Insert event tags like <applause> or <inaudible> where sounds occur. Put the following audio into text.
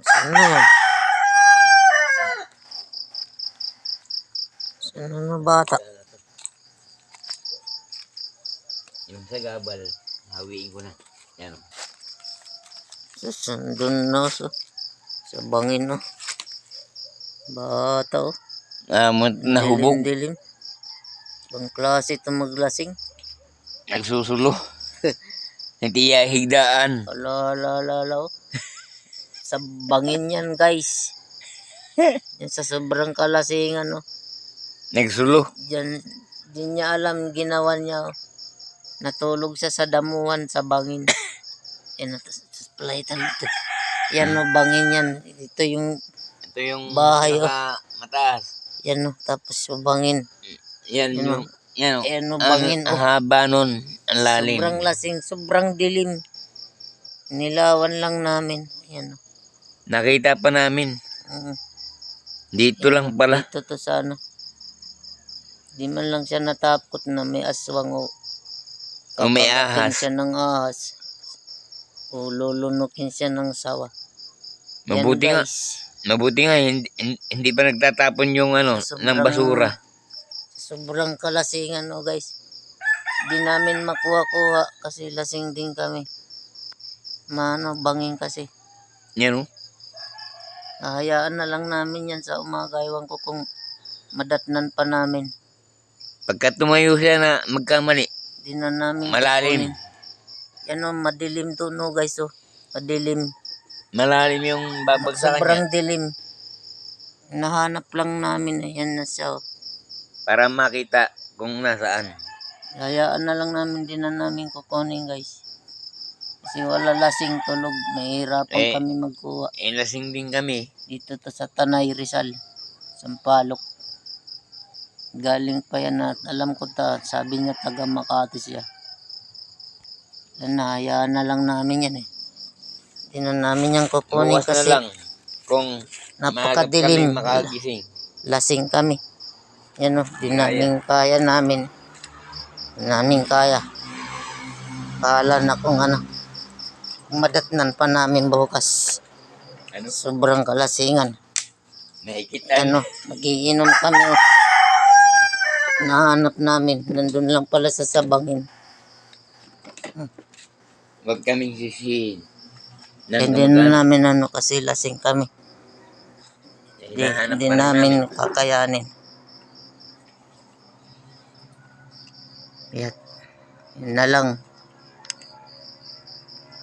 Sino? Sino na bata? Yung sa gabal, hawiin ko na. Yan. oh. Sus, nandun na sa, sa bangin no. Bata oh. Ah, mo- nahubog. Dilim, dilim. Bang klase ito maglasing. Nagsusulo. <laughs> Hindi higdaan. Ala, ala, ala, ala. <laughs> oh. sa bangin yan guys. <laughs> Yan sa sobrang kalasingan no. Nagsulo. Diyan, di niya alam ginawa niya. oh. Natulog siya sa damuhan sa bangin. <coughs> Yan, palitan ito. Yan no, bangin yan. Ito yung, Ito yung Bahay, oh. mataas. yan no, tapos yung bangin. Yan Yan, yung, yan oh. Ayan no, Ang, bangin. ang oh. haba nun. Ang lalim. Sobrang lasing, sobrang dilim. Nilawan lang namin. Yan oh. Nakita pa namin. Mm. Dito lang pala. Dito to sa ano. Di man lang siya natakot na may aswang o O may ahas. siya ng ahas. O lulunukin siya ng sawa. Yan, Mabuti nga. guys. Mabuti nga. Hindi, hindi pa nagtatapon yung ano, ng Sobrang- basura. Sobrang kalasingan o guys. Di namin makuha-kuha kasi lasing din kami. Mano, bangin kasi. Yan oh. Hahayaan na lang namin yan sa umaga. Ewan ko kung madatnan pa namin. Pagka tumayo siya na magkamali, Di na namin Malalim. kukunin. Yan o, madilim to no guys o. Madilim. malalim yung babagsakan niya. Sobrang dilim. Nahanap lang namin. Ayan na siya o. Para makita kung nasaan. Hayaan na lang namin din na namin kukunin guys. Kasi wala lasing tulog. Mahirapan Eh. kami magkuha. Eh, lasing din kami. Dito to sa Tanay Rizal. Sampalok. Galing pa yan at alam ko ta, sabi niya taga Makati siya. Yan na, hayaan na lang namin yan eh. Hindi na namin yan kukunin Bukas na kasi lang. Kung napakadilim. kami lasing kami. Yan o, di namin kaya namin. Di namin kaya. Kala na kung ano. Madatnan pa namin bukas. Ano? Sobrang kalasingan. Nakikita. Ano, magiinom kami. Nahanap namin. Nandun lang pala sa sabangin. Huwag kaming sisihin. Hindi na namin ano kasi lasing kami. Hindi, Hinahanap hindi namin kakayanin. Yan. Yun na lang.